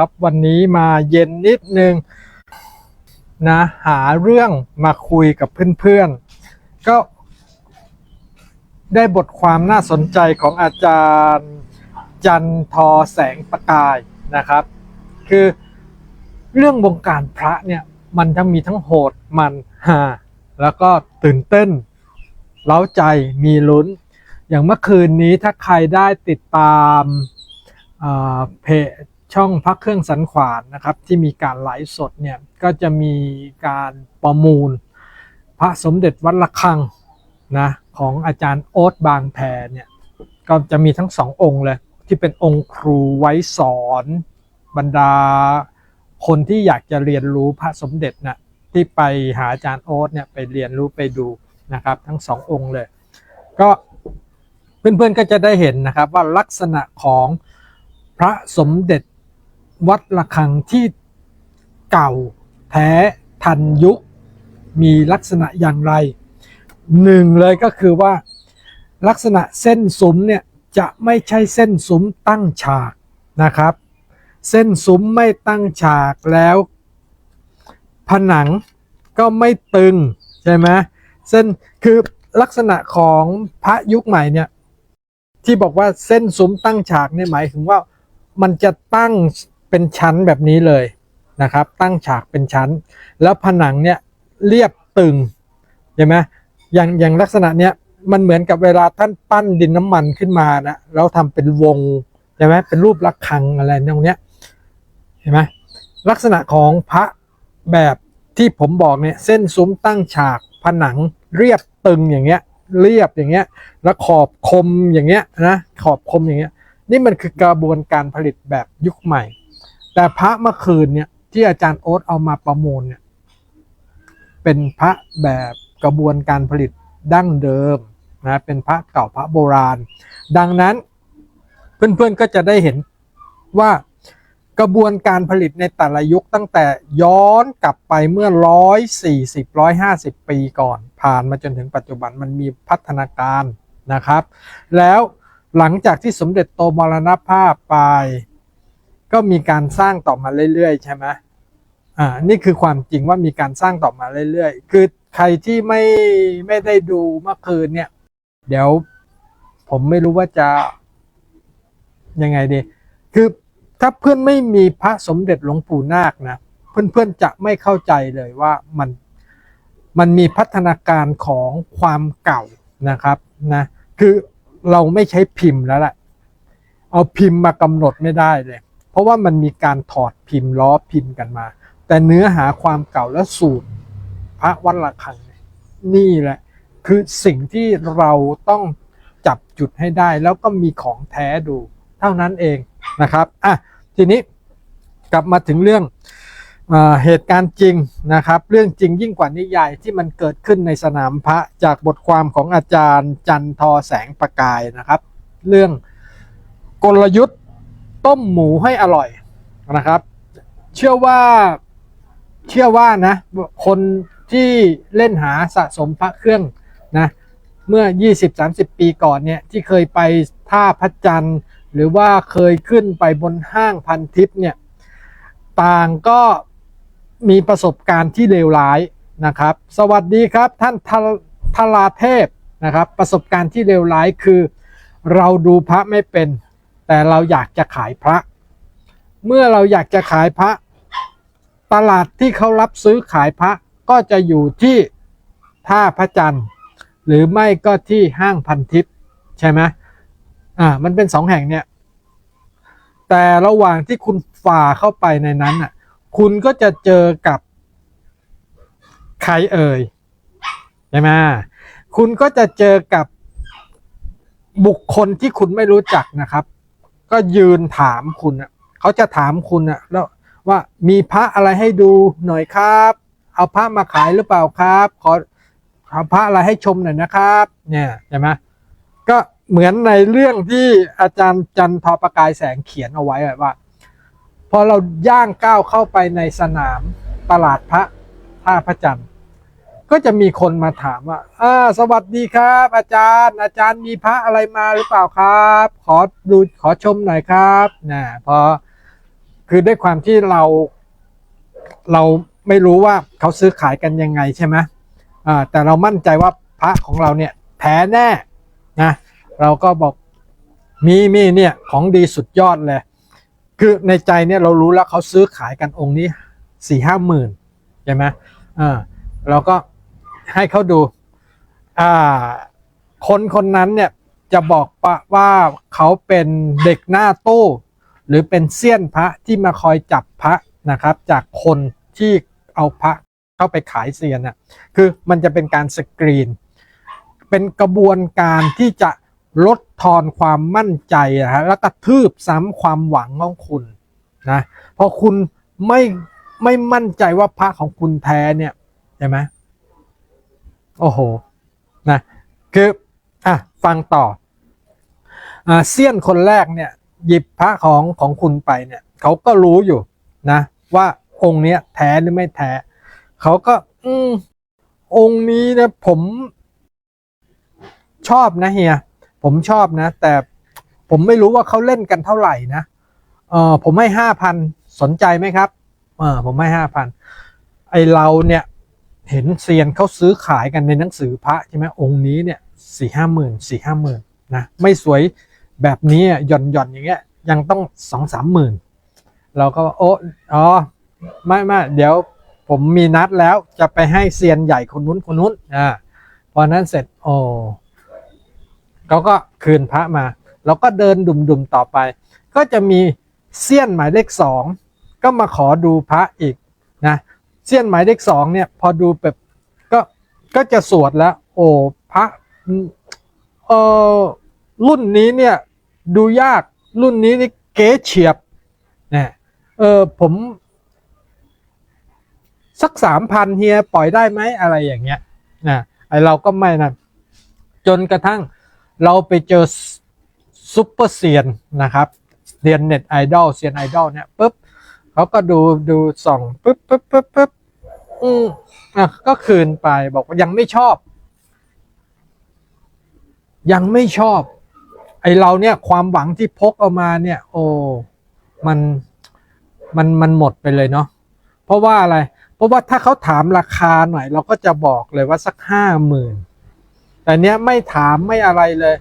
ครับ วันนี้มาเย็นนิดนึงนะหาเรื่องมาคุยกับเพื่อนๆ ก็ได้บทความน่าสนใจของอาจารย์จันทอแสงประกายนะครับ คือเรื่องวงการพระเนี่ยมันทั้งมีทั้งโหดมันฮาแล้วก็ตื่นเต้น เล้าใจมีลุ้น อย่างเมื่อคืนนี้ถ้าใครได้ติดตามเพจ ช่องพักเครื่องสันขวานนะครับที่มีการไลฟ์สดเนี่ยก็จะมีการประมูล พระสมเด็จวัดระฆังนะของอาจารย์โอ๊ตบางแพเนี่ยก็จะมีทั้งสององค์เลยที่เป็นองค์ครูไว้สอนบรรดาคนที่อยากจะเรียนรู้พระสมเด็จนะที่ไปหาอาจารย์โอ๊ตเนี่ยไปเรียนรู้ไปดูนะครับทั้งสององค์เลย ก็เพื่อนๆก็จะได้เห็นนะครับว่าลักษณะของพระสมเด็จ วัดระฆังที่เก่าแท้ทันยุค มีลักษณะอย่างไรหนึ่งเลยก็คือว่าลักษณะเส้นซุ้มเนี่ยจะไม่ใช่เส้นซุ้มตั้งฉากนะครับ เส้นซุ้มไม่ตั้งฉากแล้ว ผนังก็ไม่ตึงใช่ไหมเส้นคือลักษณะของพระยุคใหม่เนี่ยที่บอกว่าเส้นซุ้มตั้งฉากเนี่ยหมายถึงว่ามันจะตั้ง เป็นชั้นแบบนี้เลยนะครับ ตั้งฉากเป็นชั้น แล้วผนังเนี่ยเรียบตึงใช่ไหมอย่างอย่างลักษณะเนี้ยมันเหมือนกับเวลาท่านปั้นดินน้ำมันขึ้นมานะแล้วทำเป็นวงใช่ไหมเป็นรูประฆังอะไรตรงเนี้ยเห็นไหมลักษณะของพระแบบที่ผมบอกเนี่ยเส้นซุ้มตั้งฉากผนังเรียบตึงอย่างเงี้ยเรียบอย่างเงี้ยแล้วขอบคมอย่างเงี้ยนะขอบคมอย่างเงี้ยนี่มันคือกระบวนการผลิตแบบยุคใหม่ แต่พระเมื่อคืนเนี่ยที่อาจารย์โอ๊ตเอามาประมูลเนี่ยเป็นพระแบบกระบวนการผลิตดั้งเดิมนะเป็นพระเก่าพระโบราณ ดังนั้นเพื่อนๆก็จะได้เห็นว่ากระบวนการผลิตในแต่ละยุคตั้งแต่ย้อนกลับไปเมื่อ 140 150 ปีก่อน ผ่านมาจนถึงปัจจุบันมันมีพัฒนาการนะครับ แล้วหลังจากที่สมเด็จโตมรณภาพไป ก็มีการสร้างต่อมาเรื่อยๆ ใช่ไหมอ่า นี่คือความจริงว่ามีการสร้างต่อมาเรื่อยๆ คือใครที่ไม่ไม่ได้ดูเมื่อคืนเนี่ย เดี๋ยวผมไม่รู้ว่าจะยังไงดี คือถ้าเพื่อนไม่มีพระสมเด็จหลวงปู่นาคนะ เพื่อนๆจะไม่เข้าใจเลยว่ามันมันมีพัฒนาการของความเก่านะครับนะคือเราไม่ใช้พิมพ์แล้วแหละเอาพิมพ์มากำหนดไม่ได้เลย ราะว่ามันมีการถอดพิมพ์ล้อพิมพ์กันมา แต่เนื้อหาความเก่าและสูตรพระวัดระฆังนี่แหละคือสิ่งที่เราต้องจับจุดให้ได้ แล้วก็มีของแท้ดู เท่านั้นเองนะครับอะทีนี้กลับมาถึงเรื่องเอเหตุการณ์จริงนะครับ เรื่องจริงยิ่งกว่านิยายที่มันเกิดขึ้นในสนามพระจากบทความของอาจารย์จันทอแสงประกายนะครับ เรื่องกลยุทธ์ ต้มหมูให้อร่อยนะครับ เชื่อว่าเชื่อว่านะ คนที่เล่นหาสะสมพระเครื่องนะเมื่อ 20-30 ปีก่อนเนี่ยที่เคยไปท่าพระจันทร์ หรือว่าเคยขึ้นไปบนห้างพันทิพย์เนี่ยต่างก็มีประสบการณ์ที่เลวร้ายนะครับ สวัสดีครับท่านทาทลาเทพนะครับ ประสบการณ์ที่เลวร้ายคือ เราดูพระไม่เป็น แต่เราอยากจะขายพระ เมื่อเราอยากจะขายพระ ตลาดที่เขารับซื้อขายพระก็จะอยู่ที่ท่าพระจันทร์ หรือไม่ก็ที่ห้างพันทิพย์ใช่ไหมอ่ามันเป็นสองแห่งเนี่ย แต่ระหว่างที่คุณฝ่าเข้าไปในนั้นอะคุณก็จะเจอกับใครเอ่ยใช่ไหมคุณก็จะเจอกับบุคคลที่คุณไม่รู้จักนะครับ ก็ยืนถามคุณอะเขาจะถามคุณอะแล้วว่ามีพระอะไรให้ดูหน่อยครับ เอาพระมาขายหรือเปล่าครับ ขอเอาพระอะไรให้ชมหน่อยนะครับ เนี่ยใช่ไหมก็เหมือนในเรื่องที่อาจารย์จันทอประกายแสงเขียนเอาไว้ว่า พอเราย่างก้าวเข้าไปในสนามตลาดพระท่าพระจันทร์ ก็จะมีคนมาถามว่าอ่าสวัสดีครับ อาจารย์ อาจารย์มีพระอะไรมาหรือเปล่าครับ ขอดูขอชมหน่อยครับนะพอคือด้วยความที่เรา เราไม่รู้ว่าเขาซื้อขายกันยังไงใช่ไหมอ่าแต่เรามั่นใจว่าพระของเราเนี่ยแท้แน่นะเราก็บอกมีมีเนี่ยของดีสุดยอดเลย คือในใจเนี่ยเรารู้แล้วเขาซื้อขายกันองค์นี้สี่ห้าหมื่นใช่ไหมอ่าเราก็ ให้เขาดู อ่า คนคนนั้นเนี่ยจะบอกปะว่าเขาเป็นเด็กหน้าตู้ หรือเป็นเซียนพระที่มาคอยจับพระนะครับ จากคนที่เอาพระเข้าไปขายเซียนน่ะคือมันจะเป็นการสกรีน เป็นกระบวนการที่จะลดทอนความมั่นใจนะฮะแล้วกระทืบซ้ำความหวังของคุณนะพอคุณไม่ไม่มั่นใจว่าพระของคุณแท้เนี่ยใช่ไหม โอ้โหนะคืออะฟังต่ออ่าเซียนคนแรกเนี่ยหยิบพระของของคุณไปเนี่ยเขาก็รู้อยู่นะว่าองค์เนี้ยแท้หรือไม่แท้เขาก็ อืมองค์นี้นะผมชอบนะเฮียผมชอบนะ แต่ผมไม่รู้ว่าเขาเล่นกันเท่าไหร่นะเออผมให้ห้าพันสนใจไหมครับเออผมให้ห้าพันไอเราเนี่ย เห็นเซียนเขาซื้อขายกันในหนังสือพระใช่ไหมองค์นี้เนี่ยสี่ห้าหมื่นสี่ห้าหมื่นนะไม่สวยแบบนี้หย่อนหย่อนอย่างเงี้ยยังต้องสองสามหมื่นเราก็โอ้อ๋อไม่ไม่เดี๋ยวผมมีนัดแล้วจะไปให้เซียนใหญ่คนนู้นคนนู้นอ่าพอนั้นเสร็จโอ้เขาก็คืนพระมาเราก็เดินดุมๆต่อไป ก็จะมีเสี้ยนหมายเลขสองก็มาขอดูพระอีกนะ เสี้ยนหมายเลขสองเนี่ย พอดูแบบก็ก็จะสวดแล้ว โอ้พระเออรุ่นนี้เนี่ย ดูยากรุ่นนี้นี่เก๋เฉียบเนี่ยเออผม สักสามพันเฮียปล่อยได้ไหมอะไรอย่างเงี้ยนะไอเราก็ไม่นะจนกระทั่งเราไปเจอซุปเปอร์เซียนนะครับเรียนเน็ตไอดอลเซียนไอดอลเนี่ยปุ๊บเขาก็ดูดูส่องปุ๊บปุ๊บปุ๊บปุ๊บ อืมอะก็คืนไปบอกว่ายังไม่ชอบ ยังไม่ชอบ ไอเราเนี่ย ความหวังที่พกเอามาเนี่ย โอ้มันมันมันหมดไปเลยเนาะเพราะว่าอะไร เพราะว่าถ้าเขาถามราคาหน่อย เราก็จะบอกเลยว่าสักห้าหมื่นแต่เนี้ยไม่ถามไม่อะไรเลย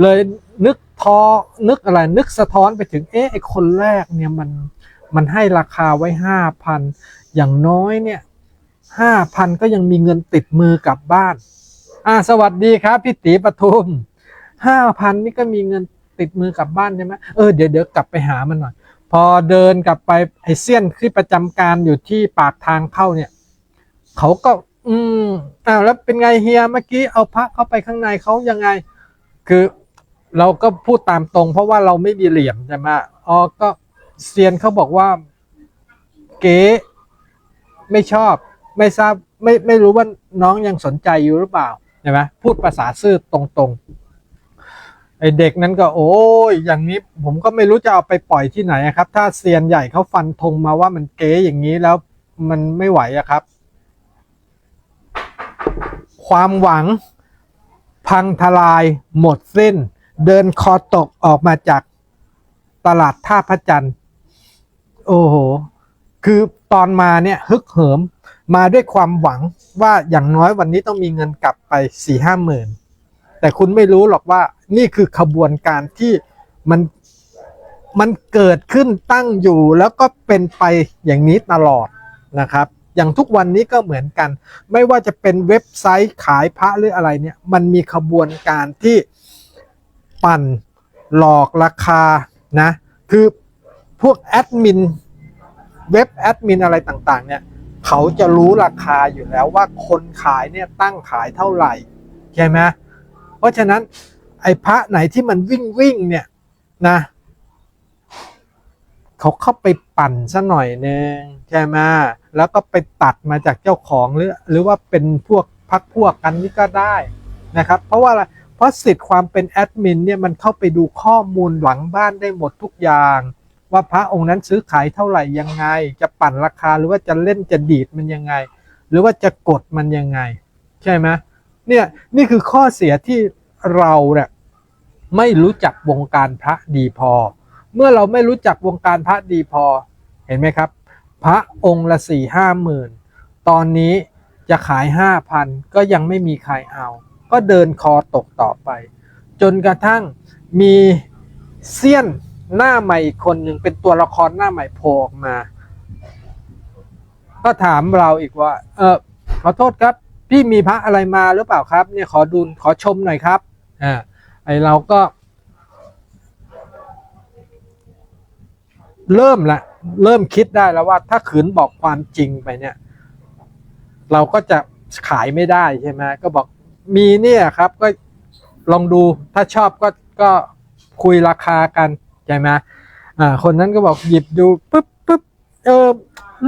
เลยนึกทอนึกอะไร นึกสะท้อนไปถึงเอ๊ะไอคนแรกเนี่ยมันมันให้ราคาไว้ห้าพันอย่างน้อยเนี่ย ห้าพันก็ยังมีเงินติดมือกลับบ้าน อ่าสวัสดีครับพี่ตีปทุมห้าพันนี่ก็มีเงินติดมือกลับบ้านใช่ไหมเออเดี๋ยวเดี๋ยวกลับไปหามันหน่อยพอเดินกลับไปไอเซียนที่ประจำการอยู่ที่ปากทางเข้าเนี่ยเขาก็ อืมอ้าวแล้วเป็นไงเฮียเมื่อกี้เอาพระเข้าไปข้างในเขายังไง คือเราก็พูดตามตรง เพราะว่าเราไม่มีเหลี่ยมใช่ไหมอ๋อก็เซียนเขาบอกว่า เก๋ไม่ชอบ ไม่ทราบไม่ไม่รู้ว่าน้องยังสนใจอยู่หรือเปล่าใช่ไหมพูดภาษาซื่อตรงๆไอเด็กนั้นก็โอ้ยอย่างนี้ผมก็ไม่รู้จะเอาไปปล่อยที่ไหนครับ ถ้าเซียนใหญ่เขาฟันธงมาว่ามันเก๋อย่างนี้แล้วมันไม่ไหวอะครับ ความหวังพังทลายหมดสิ้น เดินคอตกออกมาจากตลาดท่าพระจันทร์ โอ้โห คือตอนมาเนี่ยฮึกเหิม มาด้วยความหวังว่าอย่างน้อยวันนี้ต้องมีเงินกลับไปสี่ห้าหมื่นแต่คุณไม่รู้หรอกว่านี่คือขบวนการที่มันมันเกิดขึ้นตั้งอยู่แล้วก็เป็นไปอย่างนี้ตลอดนะครับ อย่างทุกวันนี้ก็เหมือนกัน ไม่ว่าจะเป็นเว็บไซต์ขายพระหรืออะไรเนี่ย มันมีขบวนการที่ปั่นหลอกราคานะ คือพวกแอดมินเว็บแอดมินอะไรต่างๆเนี่ย เขาจะรู้ราคาอยู่แล้วว่าคนขายเนี่ยตั้งขายเท่าไหร่ใช่ไหมเพราะฉะนั้นไอ้พระไหนที่มันวิ่งวิ่งเนี่ยนะเขาเข้าไปปั่นซะหน่อยนึงใช่ไหมแล้วก็ไปตัดมาจากเจ้าของหรือหรือว่าเป็นพวกพักพวกกันนี่ก็ได้นะครับ เพราะว่าอะไรเพราะสิทธิ์ความเป็นแอดมินเนี่ยมันเข้าไปดูข้อมูลหลังบ้านได้หมดทุกอย่าง ว่าพระองค์นั้นซื้อขายเท่าไหร่ยังไง จะปั่นราคาหรือว่าจะเล่นจะดีดมันยังไง หรือว่าจะกดมันยังไง ใช่ไหมเนี่ยนี่คือข้อเสียที่เราเนี่ยไม่รู้จักวงการพระดีพอ เมื่อเราไม่รู้จักวงการพระดีพอเห็นไหมครับ พระองค์ละสี่ห้าหมื่นตอนนี้จะขายห้าพันก็ยังไม่มีใครเอา ก็เดินคอตกต่อไป จนกระทั่งมีเซียน หน้าใหม่อีกคนหนึ่งเป็นตัวละครหน้าใหม่โผล่ออกมา ก็ถามเราอีกว่า เออขอโทษครับ พี่มีพระอะไรมาหรือเปล่าครับ เนี่ยขอดูขอชมหน่อยครับอ่าไอเราก็ เริ่มละเริ่มคิดได้แล้วว่า ถ้าขืนบอกความจริงไปเนี่ย เราก็จะขายไม่ได้ใช่ไหมก็บอกมีเนี่ยครับ ก็ลองดูถ้าชอบก็ก็คุยราคากัน ช่ไหมอ่า คนนั้นก็บอกหยิบดูปุ๊บปุ๊บเออ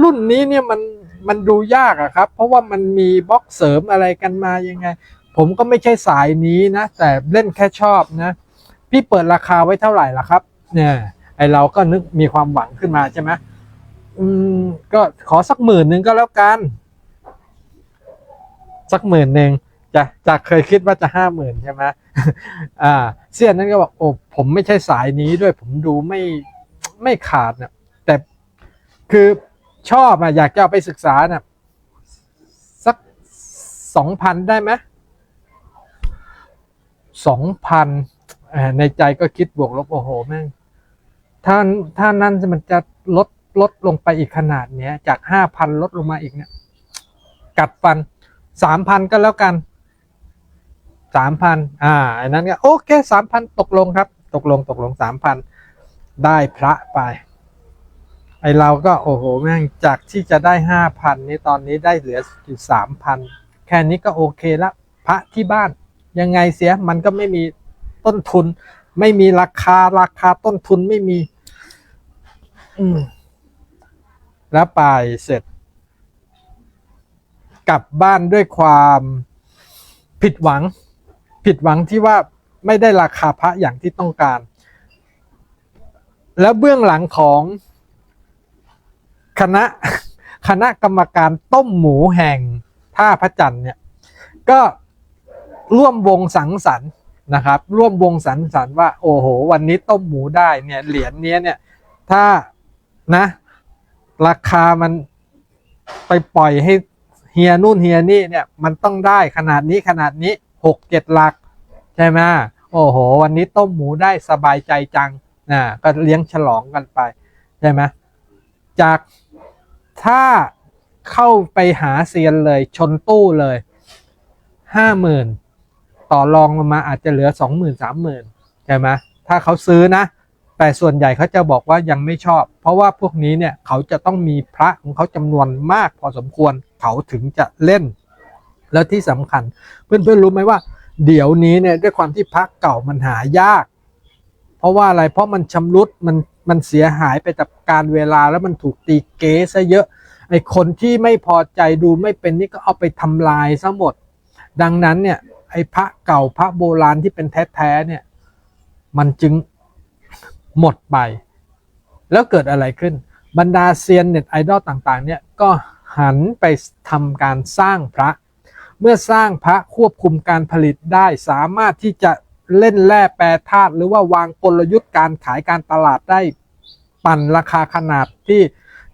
รุ่นนี้เนี่ยมันมันดูยากอะครับ เพราะว่ามันมีบล็อกเสริมอะไรกันมายังไง ผมก็ไม่ใช่สายนี้นะ แต่เล่นแค่ชอบนะ พี่เปิดราคาไว้เท่าไหร่ล่ะครับ เนี่ยไอเราก็นึกมีความหวังขึ้นมาใช่ไหมอืมก็ขอสักหมื่นหนึ่งก็แล้วกัน สักหมื่นหนึ่ง จะจากเคยคิดว่าจะห้าหมื่นใช่ไหมอ่า เสี้ยนนั้นก็บอกโอ้ผมไม่ใช่สายนี้ด้วยผมดูไม่ไม่ขาดนะแต่คือชอบอะอยากจะเอาไปศึกษานะสักสองพันได้ไหมสองพันในใจก็คิดบวกลบโอ้โหแม่งถ้าถ้านั่นมันจะลดลดลงไปอีกขนาดเนี้ย จากห้าพันลดลงมาอีกเนี่ย กัดฟันสามพันก็แล้วกัน สามพันอ่าอันนั้นก็โอเคสามพันตกลงครับ ตกลงตกลงสามพันได้พระไป ไอเราก็โอ้โหแม่งจากที่จะได้ห้าพันนี่ตอนนี้ได้เหลืออยู่สามพันแค่นี้ก็โอเคละพระที่บ้าน ยังไงเสียมันก็ไม่มีต้นทุน ไม่มีราคาราคาต้นทุนไม่มี อืมแล้วไปเสร็จ กลับบ้านด้วยความผิดหวัง ผิดหวังที่ว่าไม่ได้ราคาพระอย่างที่ต้องการ แล้วเบื้องหลังของคณะคณะกรรมการต้มหมูแห่งท่าพระจันทร์เนี่ย ก็ร่วมวงสังสรรค์นะครับ ร่วมวงสังสรรค์ว่าโอ้โห วันนี้ต้มหมูได้เนี่ยเหรียญเนี้ยเนี่ย ถ้านะ ราคามันไปปล่อยให้เฮียนู่นเฮียนี่เนี่ย มันต้องได้ขนาดนี้ขนาดนี้ หกเจ็ดหลัก ใช่ไหมโอ้โห วันนี้ต้มหมูได้สบายใจจังนะก็เลี้ยงฉลองกันไป ใช่ไหมจากถ้าเข้าไปหาเซียนเลยชนตู้เลยห้าหมื่นต่อรองลงมาอาจจะเหลือสองหมื่นสามหมื่นใช่ไหมถ้าเขาซื้อนะ แต่ส่วนใหญ่เขาจะบอกว่ายังไม่ชอบ เพราะว่าพวกนี้เนี่ยเขาจะต้องมีพระของเขาจำนวนมากพอสมควรเขาถึงจะเล่น แล้วที่สำคัญ เพื่อนๆรู้ไหมว่า เดี๋ยวนี้เนี่ยด้วยความที่พระเก่ามันหายาก เพราะว่าอะไรเพราะมันชำรุดมันมันเสียหายไปกับการเวลาแล้วมันถูกตีเก๊ซะเยอะไอคนที่ไม่พอใจดูไม่เป็นนี่ก็เอาไปทำลายซะหมด ดังนั้นเนี่ยไอพระเก่าพระโบราณที่เป็นแท้ๆเนี่ย มันจึงหมดไป แล้วเกิดอะไรขึ้น บรรดาเซียนเน็ตไอดอลต่างๆ เนี่ยก็หันไปทำการสร้างพระ เมื่อสร้างพระควบคุมการผลิตได้ สามารถที่จะเล่นแร่แปรธาตุหรือว่าวางกลยุทธ์การขายการตลาดได้ปั่นราคาขนาดที่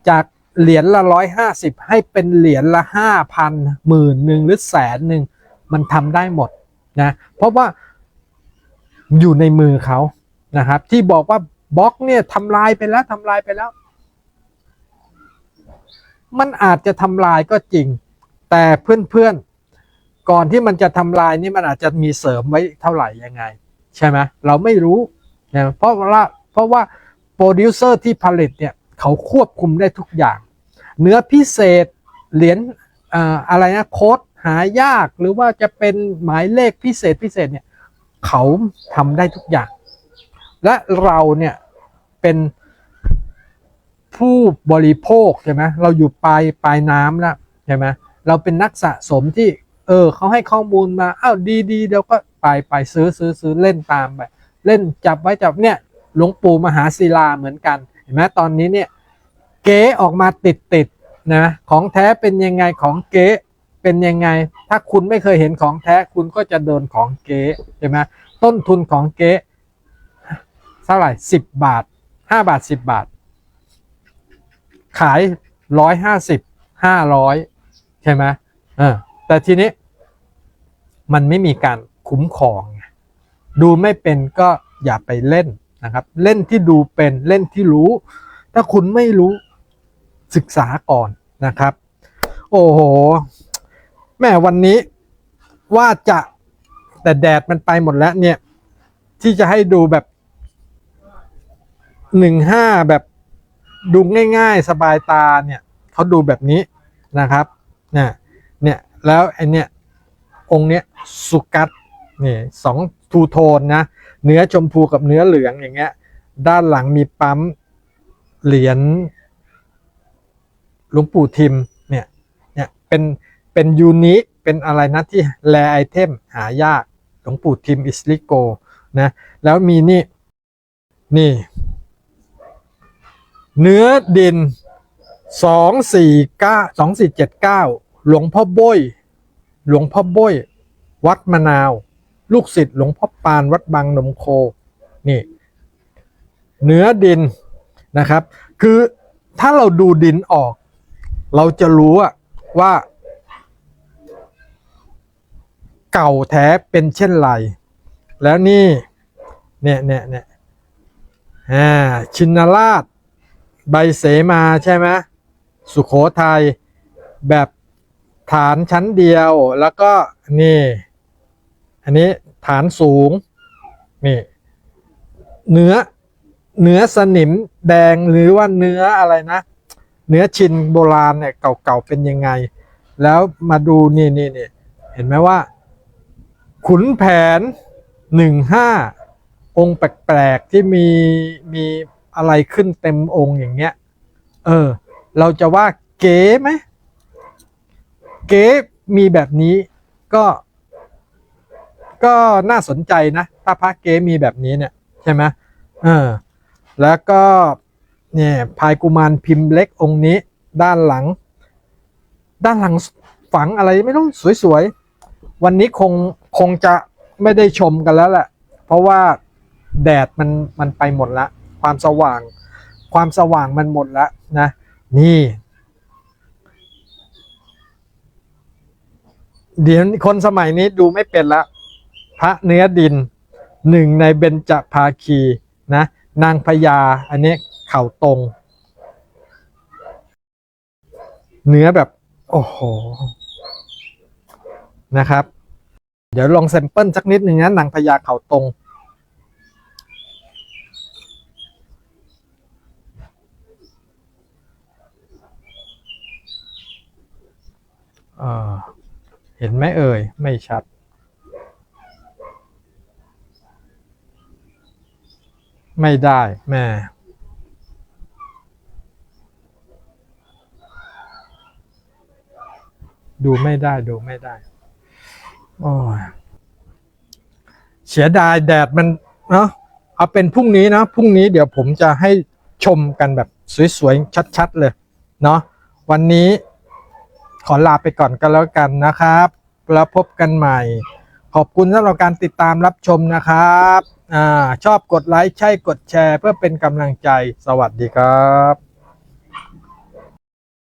จากเหรียญละร้อยห้าสิบให้เป็นเหรียญละห้าพันหมื่นหนึ่งหรือแสนหนึ่งมันทำได้หมดนะเพราะว่าอยู่ในมือเขานะครับ ที่บอกว่าบล็อกเนี่ยทำลายไปแล้วทำลายไปแล้ว มันอาจจะทำลายก็จริง แต่เพื่อนๆ ก่อนที่มันจะทำลายนี่มันอาจจะมีเสริมไว้เท่าไหร่ยังไง ใช่ไหมเราไม่รู้นะเพราะว่าเพราะว่าโปรดิวเซอร์ที่ผลิตเนี่ยเขาควบคุมได้ทุกอย่าง เนื้อพิเศษเหรียญอะไรนะโค้ดหายากหรือว่าจะเป็นหมายเลขพิเศษพิเศษเนี่ยเขาทำได้ทุกอย่าง และเราเนี่ยเป็นผู้บริโภคใช่ไหมเราอยู่ปลายปลายน้ำแล้วใช่ไหมเราเป็นนักสะสมที่ เออเขาให้ข้อมูลมาอ้าวดีดีเดี๋ยวก็ไปไปซื้อซื้อซื้อเล่นตามไปเล่นจับไว้จับเนี่ยหลวงปู่มหาศิลาเหมือนกันเห็นไหมตอนนี้เนี่ยเก๊ออกมาติดติดนะของแท้เป็นยังไงของเก๊เป็นยังไง ถ้าคุณไม่เคยเห็นของแท้คุณก็จะโดนของเก๊ใช่ไหมต้นทุนของเก๊เท่าไหร่สิบบาทห้าบาทสิบบาท ขายร้อยห้าสิบห้าร้อยใช่ไหมเออแต่ทีนี้ มันไม่มีการคุ้มครอง ดูไม่เป็นก็อย่าไปเล่นนะครับ เล่นที่ดูเป็นเล่นที่รู้ ถ้าคุณไม่รู้ศึกษาก่อนนะครับ โอ้โห แม่วันนี้ว่าจะแต่แดดมันไปหมดแล้วเนี่ย ที่จะให้ดูแบบหนึ่งห้าแบบดูง่ายๆ สบายตาเนี่ยเขาดูแบบนี้นะครับเนี่ยเนี่ยแล้วไอเนี่ย องค์เนี้ยสุกัสนี่สองทูโทนนะเนื้อชมพูกับเนื้อเหลืองอย่างเงี้ย ด้านหลังมีปั๊มเหรียญหลวงปู่ทิมเนี่ยเนี่ยเป็นเป็นยูนิคเป็นอะไรนะที่แลไอเทมหายากหลวงปู่ทิมอิสลิโกนะแล้วมีนี่นี่ เนื้อดินสองสี่เก้าสองสี่เจ็ดเก้าหลวงพ่อบ้ย หลวงพ่อบ้ยวัดมะนาว ลูกศิษย์หลวงพ่อปานวัดบางนมโค นี่เนื้อดินนะครับ คือถ้าเราดูดินออก เราจะรู้ว่า เก่าแท้เป็นเช่นไร แล้วนี่ เนี่ยเนี่ยเนี่ยอ่าชินราช ใบเสมาใช่ไหมสุขโขทัยแบบ ฐานชั้นเดียวแล้วก็นี่ อันนี้ฐานสูงนี่เนื้อเนื้อสนิมแดงหรือว่าเนื้ออะไรนะ เนื้อชินโบราณเนี่ยเก่าๆเป็นยังไง แล้วมาดูนี่นี่นี่เห็นไหมว่า ขุนแผนหนึ่งห้าองค์แปลกๆที่มีมีอะไรขึ้นเต็มองค์อย่างเงี้ย เออ เราจะว่าเก๋ไหม เก๋มีแบบนี้ก็ ก็น่าสนใจนะ ถ้าพระเก๋มีแบบนี้เนี่ย ใช่ไหมเออแล้วก็เนี่ยพายกุมารพิมพ์เล็กองค์นี้ ด้านหลัง ด้านหลังฝังอะไรไม่รู้สวยๆ วันนี้คงคงจะไม่ได้ชมกันแล้วแหละ เพราะว่าแดดมันมันไปหมดละ ความสว่าง ความสว่างมันหมดล้วนะ นี่ เดี๋ยวคนสมัยนี้ดูไม่เป็นละพระเนื้อดินหนึ่งในเบญจภาคีนะนางพญาอันนี้เข่าตรง เนื้อแบบ โอ้โห นะครับ เดี๋ยวลองแซมเปิลสักนิดหนึ่งนะนางพญาเข่าตรงอ่อ เห็นไหมเอ่ย ไม่ชัด ไม่ได้แม่ดูไม่ได้ดูไม่ได้ โอ้ยเสียดายแดดมันเนาะเอาเป็นพรุ่งนี้นะพรุ่งนี้เดี๋ยวผมจะให้ชมกันแบบสวยๆ ชัด ๆ เลย เนาะวันนี้ ขอลาไปก่อนกันแล้วกันนะครับ แล้วพบกันใหม่ ขอบคุณสำหรับการติดตามรับชมนะครับอ่าชอบกดไลค์ใช่กดแชร์ เพื่อเป็นกำลังใจสวัสดีครับ